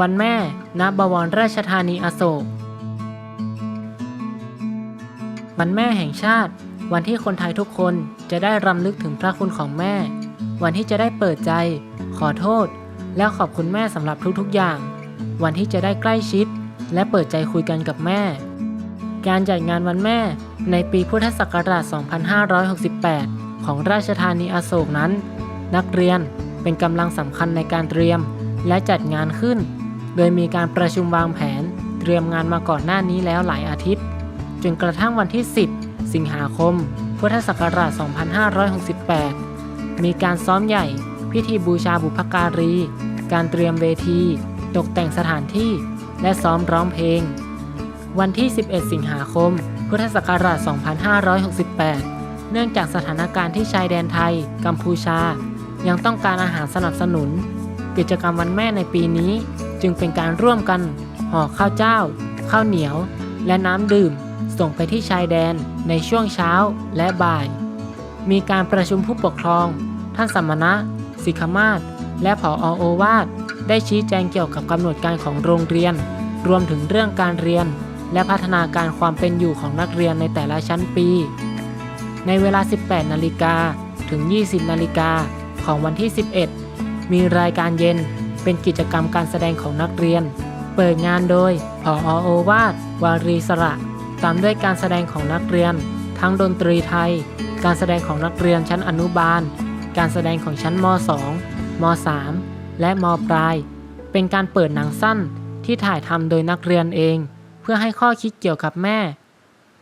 วันแม่ ณ บวรราชธานีอโศก วันแม่แห่งชาติ วันที่คนไทยทุกคนจะได้รำลึกถึงพระคุณของแม่ วันที่จะได้เปิดใจ ขอโทษ และขอบคุณแม่สำหรับทุกๆอย่าง วันที่จะได้ใกล้ชิด และเปิดใจคุยกันกับแม่ การจัดงานวันแม่ในปีพุทธศักราช 2568 ของราชธานีอโศกนั้น นักเรียนเป็นกำลังสำคัญในการเตรียมและจัดงานขึ้น โดยมีการประชุมวางแผน เตรียมงานมาก่อนหน้านี้แล้วหลายอาทิตย์ จนกระทั่งวันที่ 10 สิงหาคม พุทธศักราช 2568 มีการซ้อมใหญ่ พิธีบูชาบุพการี การเตรียมเวที ตกแต่งสถานที่ และซ้อมร้องเพลง วันที่ 11 สิงหาคม พุทธศักราช 2568 เนื่องจากสถานการณ์ที่ชายแดนไทย กัมพูชา ยังต้องการอาหารสนับสนุน กิจกรรมวันแม่ในปีนี้ จึงเป็นการร่วมกันห่อข้าวเจ้า ข้าวเหนียว และน้ำดื่ม ส่งไปที่ชายแดนในช่วงเช้าและบ่าย มีการประชุมผู้ปกครอง ท่านสมณะสิกขมาศและผอโอวาทได้ชี้แจงเกี่ยวกับกำหนดการของโรงเรียน รวมถึงเรื่องการเรียน และพัฒนาการความเป็นอยู่ของนักเรียนในแต่ละชั้นปี ในเวลา 18 นาฬิกาถึง 20 นาฬิกาของวันที่ 11 มีรายการเย็น เป็นกิจกรรมการแสดงของนักเรียน เปิดงานโดยผอโอวาทวารีสระตามด้วยการแสดงของนักเรียน ทั้งดนตรีไทย การแสดงของนักเรียนชั้นอนุบาล การแสดงของชั้นม 2 ม 3 และมปลาย เป็นการเปิดหนังสั้นที่ถ่ายทำโดยนักเรียนเอง เพื่อให้ข้อคิดเกี่ยวกับแม่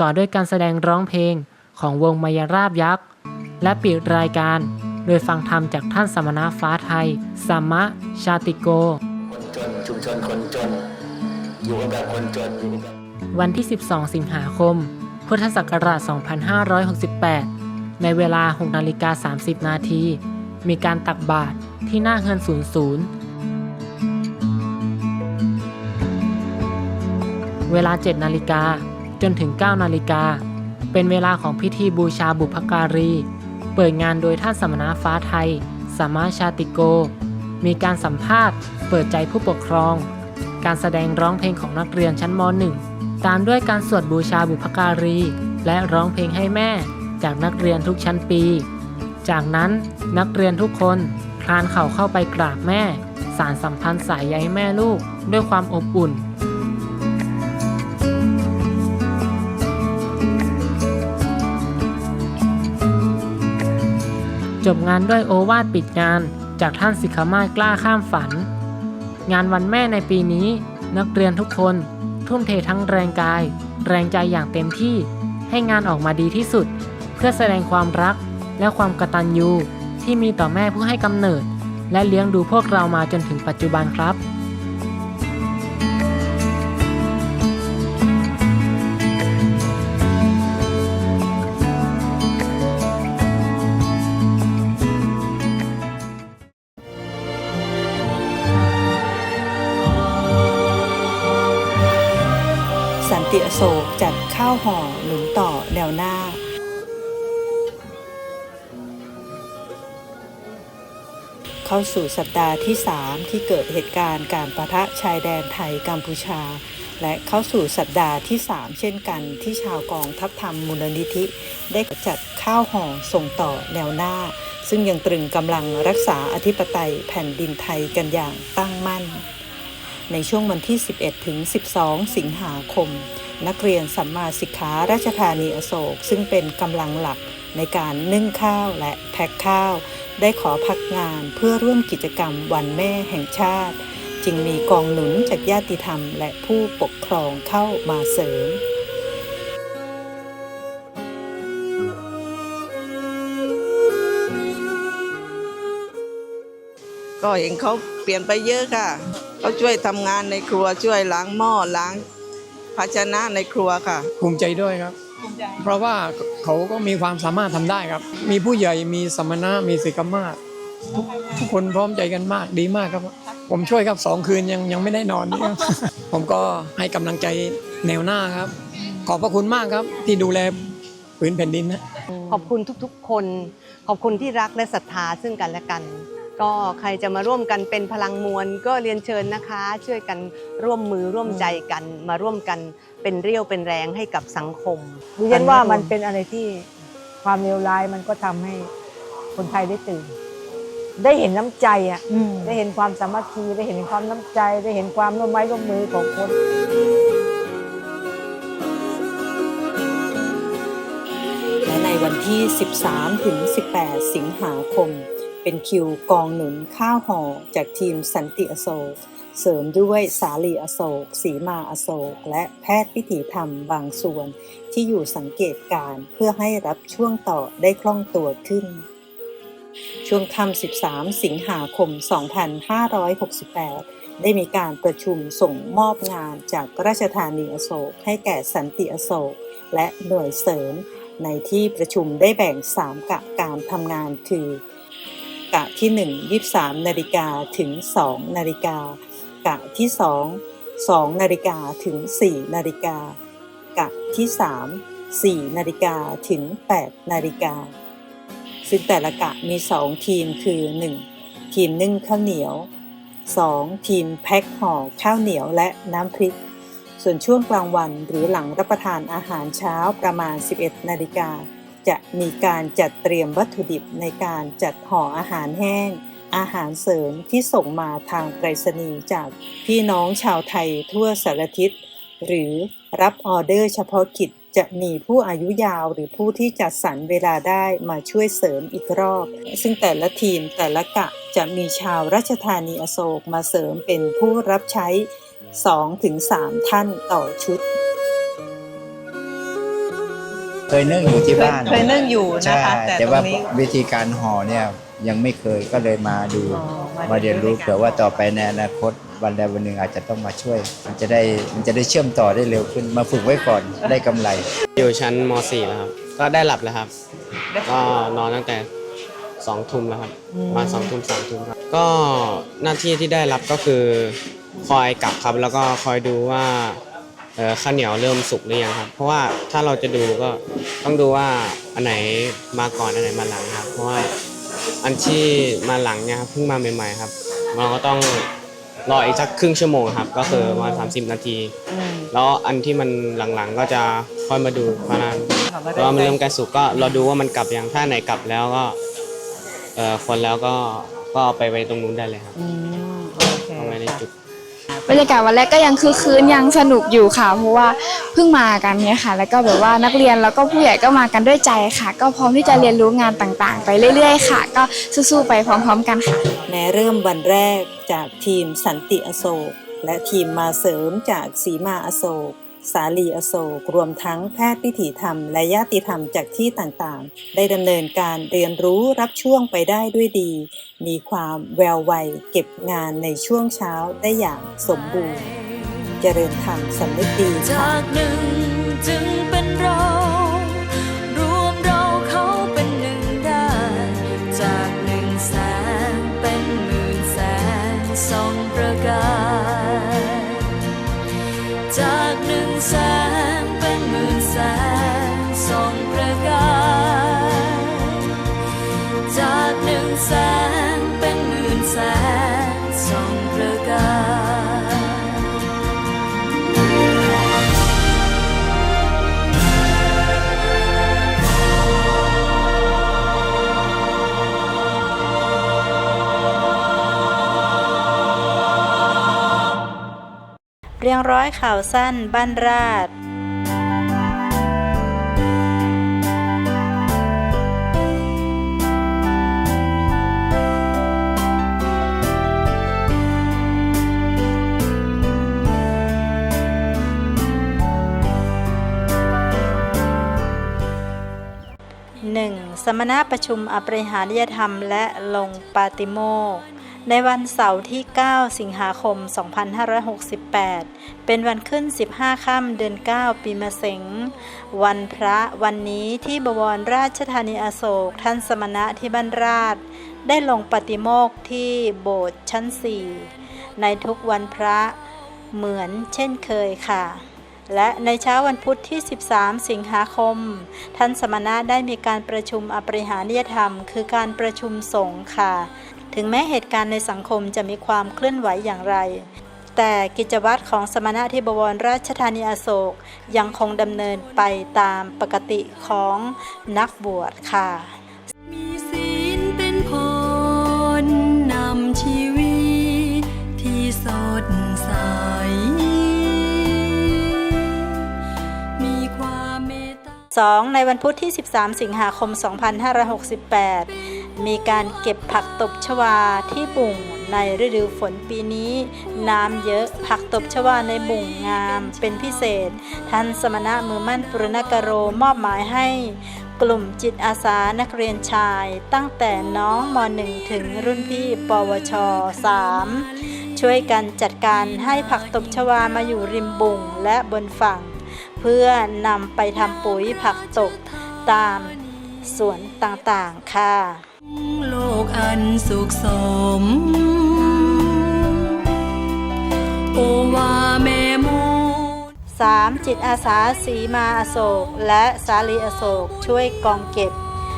ต่อด้วยการแสดงร้องเพลงของวงมายราบยักษ์ และปิดรายการ โดยฟังธรรมจากท่านสมณะฟ้าไทยสามะชาติโก คนจนชุมชนคนจน อยู่กับคนจนอยู่กับวันที่ 12 สิงหาคม พุทธศักราช 2568 ในเวลา 6 นาฬิกา 30 นาที มีการตักบาตรที่หน้าเฮือนศูนย์ศูนย์เวลา 7 นาฬิกาจนถึง 9 นาฬิกา เป็นเวลาของพิธีบูชาบุพการี เปิดงานโดยท่านสมณะฟ้าไทย สามารถชาติโก มีการสัมภาษณ์ เปิดใจผู้ปกครอง การแสดงร้องเพลงของนักเรียนชั้นม .1 ตามด้วยการสวดบูชาบุพการี และร้องเพลงให้แม่ จากนักเรียนทุกชั้นปี จากนั้นนักเรียนทุกคนคลานเข่าเข้าไปกราบแม่ สารสัมพันธ์สายใยแม่ลูก ด้วยความอบอุ่น จบงานด้วยโอวาทปิดงาน จากท่านสิกขมาศกล้าข้ามฝัน งานวันแม่ในปีนี้ นักเรียนทุกคน ทุ่มเททั้งแรงกาย แรงใจอย่างเต็มที่ ให้งานออกมาดีที่สุด เพื่อแสดงความรักและความกตัญญูที่มีต่อแม่ผู้ให้กำเนิด และเลี้ยงดูพวกเรามาจนถึงปัจจุบันครับ โศกจัดข้าวห่อหนุนต่อแนวหน้าเข้าสู่สัปดาห์ที่ 3 ที่เกิดเหตุการณ์การประทะชายแดนไทยกัมพูชา และเข้าสู่สัปดาห์ที่ 3 เช่นกันที่ชาวกองทัพธรรมมูลนิธิ ได้จัดข้าวห่อส่งต่อแนวหน้า ซึ่งยังตรึงกำลังรักษาอธิปไตยแผ่นดินไทยกันอย่างตั้งมั่น ในช่วงวันที่ 11 ถึง 12 สิงหาคม นักเรียนสัมมาสิกขาราชธานีอโศก ซึ่งเป็นกำลังหลักในการนึ่งข้าวและแพ็คข้าว ได้ขอพักงานเพื่อร่วมกิจกรรมวันแม่แห่งชาติ จึงมีกองหนุนจากญาติธรรมและผู้ปกครองเข้ามาเสริมก็เห็นเขาเปลี่ยนไปเยอะค่ะ เขาช่วยทำงานในครัวช่วยล้างหม้อล้าง ภาชนะในครัวค่ะ ภูมิใจด้วยครับเพราะว่าเขาก็มีความสามารถทำได้ครับ มีผู้ใหญ่มีสมณะมีศิกขมาศทุกทุกคนพร้อมใจกันมากดีมากครับ ผมช่วยครับสองคืนยังยังไม่ได้นอนครับผมก็ให้กำลังใจแนวหน้าครับ ขอบพระคุณมากครับ ที่ดูแลผืนแผ่นดินนะขอบคุณทุกๆ คน ขอบคุณที่รักและศรัทธาซึ่งกันและกัน ก็ใครจะมาร่วมกันเป็นพลังมวลก็เรียนเชิญนะคะ ช่วยกันร่วมมือร่วมใจกัน มาร่วมกันเป็นเรี่ยวเป็นแรงให้กับสังคมดิฉันว่ามันเป็นอะไรที่ความเลวร้ายมันก็ทำให้คนไทยได้ตื่น ได้เห็นน้ำใจอะได้เห็นความสามัคคีได้เห็นความน้ำใจ ได้เห็นความร่วมไม้ร่วมมือของคน และในวันที่ 13 ถึง 18 สิงหาคม เป็นคิวกองหนุนข้าวห่อจากทีมสันติอโศก เสริมด้วยสาลีอโศก สีมาอโศก และแพทย์พิถีธรรมบางส่วน ที่อยู่สังเกตการเพื่อให้รับช่วงต่อได้คล่องตัวขึ้น ช่วงค่ำ13 สิงหาคม 2568ได้มีการประชุมส่งมอบงานจากราชธานีอโศกให้แก่สันติอโศก และหน่วยเสริม ในที่ประชุมได้แบ่ง3กะการทำงานคือ กะที่ 1 23นาฬิกาถึง 2 นาฬิกา กะที่ 2 2นาฬิกาถึง 4 นาฬิกา กะที่ 3 4นาฬิกาถึง 8 นาฬิกา ซึ่งแต่ละกะมี 2 ทีมคือ 1. ทีมนึ่งข้าวเหนียว 2. ทีมแพ็คห่อข้าวเหนียวและน้ำพริก ส่วนช่วงกลางวันหรือหลังรับประทานอาหารเช้าประมาณ 11 นาฬิกา จะมีการจัดเตรียมวัตถุดิบในการจัดห่ออาหารแห้ง อาหารเสริมที่ส่งมาทางไปรษณีย์จากพี่น้องชาวไทยทั่วสารทิศ หรือรับออเดอร์เฉพาะกิจจะมีผู้อายุยาวหรือผู้ที่จัดสรรเวลาได้มาช่วยเสริมอีกรอบ ซึ่งแต่ละทีมแต่ละกะจะมีชาวราชธานีอโศกมาเสริมเป็นผู้รับใช้ 2-3 ท่านต่อชุด เคยนึ่งอยู่ที่บ้านเคยนึ่งอยู่นะคะใช่แต่แต่ตรว่างนี้วิธีการห่อเนี่ยยังไม่เคยก็เลยมาดูอ๋อมาเรียนรู้เผื่อว่าต่อไปในอนาคตวันใดวันหนึ่งอาจจะต้องมาช่วย มันจะได้มันจะได้เชื่อมต่อได้เร็วขึ้นมาฝึกไว้ก่อนได้กำไร อยู่ชั้นม .4 แล้วครับ ก็ได้หลับแล้วครับก็นอนตั้งแต่สองทุ่มแล้วครับประมาณสองทุ่มสามทุ่มครับ ก็หน้าที่ที่ได้รับก็คือคอยกลับครับแล้วก็คอยดูว่าเอ่อ ข้าวเหนียวเริ่มสุกหรือยังครับ เพราะว่าถ้าเราจะดูก็ต้องดูว่าอันไหนมาก่อนอันไหนมาหลังครับ เพราะว่าอันที่มาหลังเนี่ยครับเพิ่งมาใหม่ๆครับ เราก็ต้องรออีกสักครึ่งชั่วโมงครับ ก็คือประมาณสามสิบนาที แล้วอันที่มันหลังๆก็จะค่อยมาดูเพราะนั้นเพราะว่ามันเริ่มใกล้สุกก็เราดูว่ามันกลับยังถ้าไหนกลับแล้วก็เอ่อคนแล้วก็ก็เอาไปไว้ตรงนู้นได้เลยครับ บรรยากาศวันแรกก็ยังคือคืนยังสนุกอยู่ค่ะ เพราะว่าเพิ่งมากันเนี่ยค่ะ แล้วก็แบบว่านักเรียนแล้วก็ผู้ใหญ่ก็มากันด้วยใจค่ะ ก็พร้อมที่จะเรียนรู้งานต่างๆ ไปเรื่อย ๆ ค่ะ ก็สู้ๆไปพร้อม ๆ กันค่ะ แม้เริ่มวันแรกจากทีมสันติอโศกและทีมมาเสริมจากสีมาอโศก สาลีอโศกรวมทั้งแพทย์พิถีธรรม และญาติธรรมจากที่ต่างๆ ได้ดำเนินการเรียนรู้รับช่วงไปได้ด้วยดี มีความแววไวเก็บงานในช่วงเช้าได้อย่างสมบูรณ์ เจริญธรรมสำนึกดีค่ะจากหนึ่งจึงเป็นเรารวมเราเขาเป็นหนึ่งได้ จากหนึ่งแสนเป็นหมื่นแสนสองประกายจาก เรียงร้อยข่าวสั้นบ้านราด 1. สมณประชุมอปริหาริยธรรมและลงปาติโมก ในวันเสาร์ที่ 9 สิงหาคม 2568 เป็นวันขึ้น 15 ค่ำเดือน 9 ปีมะเสง วันพระวันนี้ที่บวรราชธานีอโศก ท่านสมณะที่บ้านราช ได้ลงปฏิโมกข์ที่โบสถ์ชั้น 4 ในทุกวันพระเหมือนเช่นเคยค่ะ และในเช้าวันพุธที่ 13 สิงหาคม ท่านสมณะได้มีการประชุมอปริหานิยธรรม คือการประชุมสงฆ์ค่ะ ถึงแม้เหตุการณ์ในสังคมจะมีความเคลื่อนไหวอย่างไร แต่กิจวัตรของสมณะที่บวรราชธานีอโศกยังคงดำเนินไปตามปกติของนักบวชค่ะมีศีลเป็นพรนำชีวิตที่สดใสมีความเมตตา 2. ในวันพุธที่ 13 สิงหาคม 2568 มีการเก็บผักตบชวาที่บุ่งในฤดูฝนปีนี้ น้ำเยอะผักตบชวาในบุ่งงามเป็นพิเศษ ท่านสมณะมือมั่นปุรณกโรมอบหมายให้กลุ่มจิตอาสานักเรียนชายตั้งแต่น้องม .1 ถึงรุ่นพี่ปวช 3 ช่วยกันจัดการให้ผักตบชวามาอยู่ริมบุ่งและบนฝั่ง เพื่อนำไปทำปุ๋ยผักตบตามสวนต่างๆ ค่ะ โลกอันสุขสม โอวาแม่โมจิตอาสาสีมาอโศก และสาลีอโศก ช่วยกองเก็บ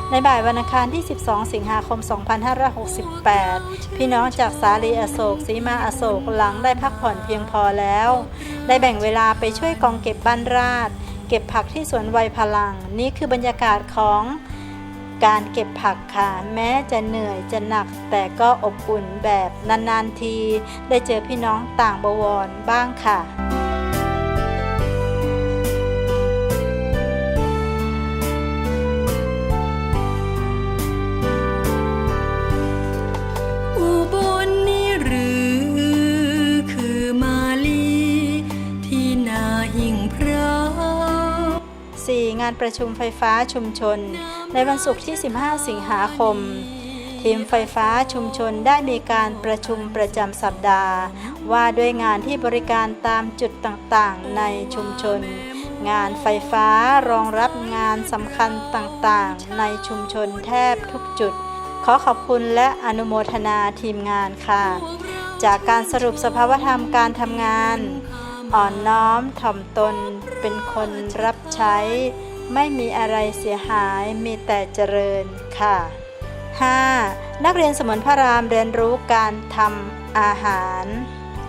ในบ่ายวันอังคารที่ 12 สิงหาคม 2568 พี่น้องจากสาลีอโศกสีมาอโศกหลังได้พักผ่อนเพียงพอแล้ว ได้แบ่งเวลาไปช่วยกองเก็บบ้านราดเก็บผักที่สวนวัยพลัง นี่คือบรรยากาศของ การเก็บผักค่ะแม้จะเหนื่อยจะหนัก แต่ก็อบอุ่นแบบนานๆที ได้เจอพี่น้องต่างบวรบ้างค่ะอุบลนี่หรือคือมาลีที่นาหิ่งพระ 4. งานประชุมไฟฟ้าชุมชน ในวันศุกร์ที่ 15 สิงหาคม ทีมไฟฟ้าชุมชนได้มีการประชุมประจำสัปดาห์ ว่าด้วยงานที่บริการตามจุดต่างๆ ในชุมชน งานไฟฟ้ารองรับงานสำคัญต่างๆ ในชุมชนแทบทุกจุด ขอขอบคุณและอนุโมทนาทีมงานค่ะ จากการสรุปสภาวธรรมการทำงาน อ่อนน้อมถ่อมตนเป็นคนรับใช้ ไม่มีอะไรเสียหายมีแต่เจริญค่ะ 5. นักเรียนสมุนพระรามเรียนรู้การทำอาหาร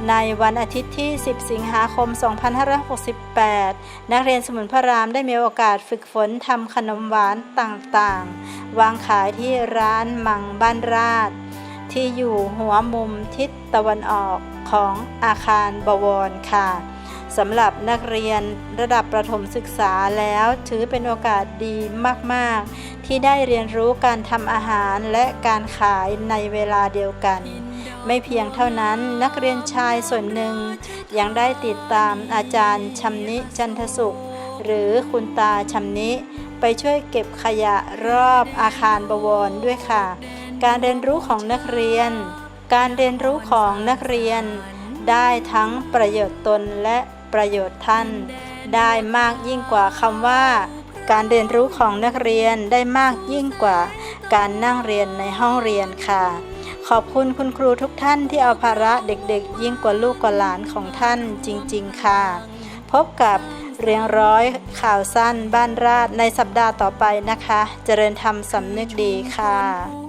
ในวันอาทิตย์ที่ 10 สิงหาคม 2568 นักเรียนสมุนพระรามได้มีโอกาสฝึกฝนทำขนมหวานต่างๆ วางขายที่ร้านมังบ้านราช ที่อยู่หัวมุมทิศตะวันออกของอาคารบวรค่ะ สำหรับนักเรียนระดับประถมศึกษาแล้วถือเป็นโอกาสดีมากๆ ที่ได้เรียนรู้การทำอาหารและการขายในเวลาเดียวกัน ไม่เพียงเท่านั้นนักเรียนชายส่วนหนึ่ง ยังได้ติดตามอาจารย์ชำนิจันทสุข หรือคุณตาชำนิไปช่วยเก็บขยะรอบอาคารบวรด้วยค่ะ การเรียนรู้ของนักเรียน การเรียนรู้ของนักเรียนได้ทั้งประโยชน์ตนและ ประโยชน์ท่าน ได้มากยิ่งกว่าคำว่า การเรียนรู้ของนักเรียนได้มากยิ่งกว่า การนั่งเรียนในห้องเรียนค่ะ ขอบคุณคุณครูทุกท่านที่เอาภาระเด็กๆ ยิ่งกว่าลูกกว่าหลานของท่านจริงๆค่ะ พบกับเรียงร้อยข่าวสั้นบ้านราชในสัปดาห์ต่อไปนะคะ เจริญธรรมสำนึกดีค่ะ